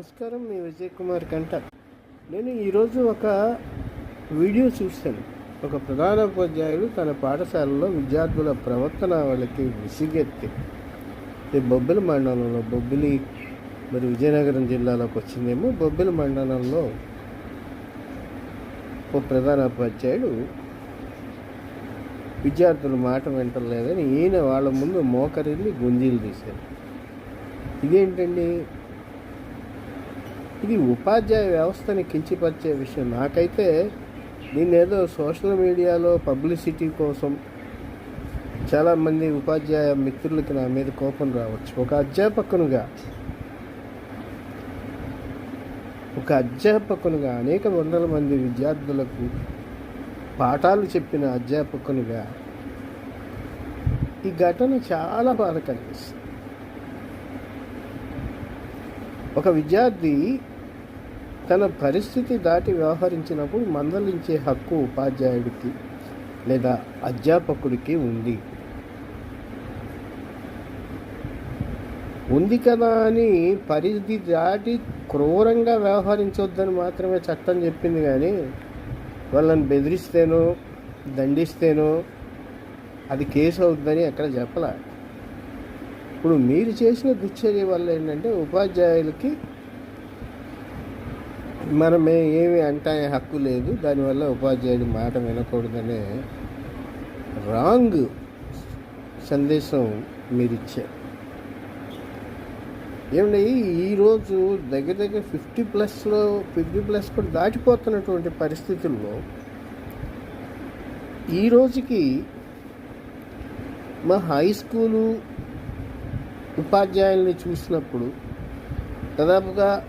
నమస్కారం మీ విజయ్ కుమార్ కంట నేను ఈరోజు ఒక వీడియో చూశాను. ఒక ప్రధానోపాధ్యాయుడు తన పాఠశాలలో విద్యార్థుల ప్రవర్తన వాళ్ళకి విసిగెత్తి ఇది బొబ్బిలి మండలంలో బొబ్బిలి మరి విజయనగరం జిల్లాలోకి వచ్చిందేమో బొబ్బిలి మండలంలో ఒక ప్రధానోపాధ్యాయుడు విద్యార్థుల మాట వింటలేదని ఈయన వాళ్ళ ముందు మోకరిల్లి గుంజీలు తీశారు. ఇదేంటండి? ఇది ఉపాధ్యాయ వ్యవస్థని కించిపరిచే విషయం. నాకైతే నేనేదో సోషల్ మీడియాలో పబ్లిసిటీ కోసం చాలామంది ఉపాధ్యాయ మిత్రులకి నా మీద కోపం రావచ్చు. ఒక అధ్యాపకునిగా ఒక అధ్యాపకునిగా అనేక వందల మంది విద్యార్థులకు పాఠాలు చెప్పిన అధ్యాపకునిగా ఈ ఘటన చాలా బాధ కలిగిస్తుంది. ఒక విద్యార్థి తన పరిస్థితి దాటి వ్యవహరించినప్పుడు మందలించే హక్కు ఉపాధ్యాయుడికి లేదా అధ్యాపకుడికి ఉంది. ఉంది కదా అని పరిధి దాటి క్రూరంగా వ్యవహరించొద్దని మాత్రమే చట్టం చెప్పింది కానీ వాళ్ళని బెదిరిస్తేనో దండిస్తేనో అది కేసు అవుద్దని ఎక్కడ చెప్పలే? ఇప్పుడు మీరు చేసిన దుశ్చర్య వల్ల ఏంటంటే ఉపాధ్యాయులకి మనమే ఏమి అంటే హక్కు లేదు. దానివల్ల ఉపాధ్యాయుడి మాట వినకూడదనే రాంగ్ సందేశం మీరు ఇచ్చారు ఏమండి ఈరోజు దగ్గర దగ్గర ఫిఫ్టీ ప్లస్లో ఫిఫ్టీ ప్లస్ కూడా దాటిపోతున్నటువంటి పరిస్థితుల్లో ఈ రోజుకి మా హై స్కూలు ఉపాధ్యాయుల్ని చూసినప్పుడు దాదాపుగా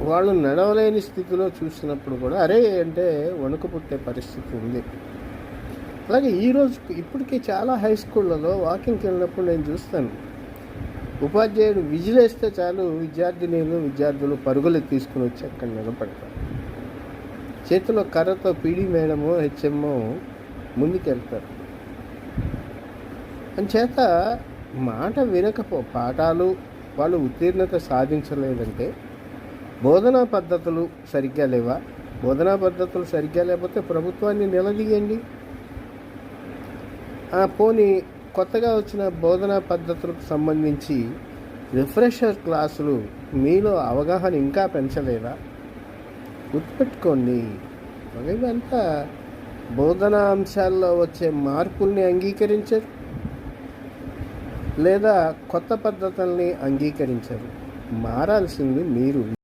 వాళ్ళు నడవలేని స్థితిలో చూసినప్పుడు కూడా అరే అంటే వణుకు పుట్టే పరిస్థితి ఉంది. అలాగే ఈరోజు ఇప్పటికీ చాలా హై స్కూళ్ళలో వాకింగ్కి వెళ్ళినప్పుడు నేను చూస్తాను. ఉపాధ్యాయుడు విజిలేస్తే చాలు విద్యార్థినీలు విద్యార్థులు పరుగులు తీసుకుని వచ్చి అక్కడ నిలబడతారు. చేతిలో కర్రతో పీడీ మేడమో హెచ్ఎంఓ ముందుకెళ్తారు. అంచేత మాట వినకపో పాఠాలు వాళ్ళు ఉత్తీర్ణత సాధించలేదంటే బోధనా పద్ధతులు సరిగ్గా లేవా? బోధనా పద్ధతులు సరిగ్గా లేకపోతే ప్రభుత్వాన్ని నిలదీయండి. ఆ పోనీ కొత్తగా వచ్చిన బోధనా పద్ధతులకు సంబంధించి రిఫ్రెషర్ క్లాసులు మీలో అవగాహన ఇంకా పెంచలేదా? గుర్తుపెట్టుకోండి ఇదంతా బోధనా అంశాల్లో వచ్చే మార్పుల్ని అంగీకరించరు. లేదా కొత్త పద్ధతుల్ని అంగీకరించరు. మారాల్సింది మీరు.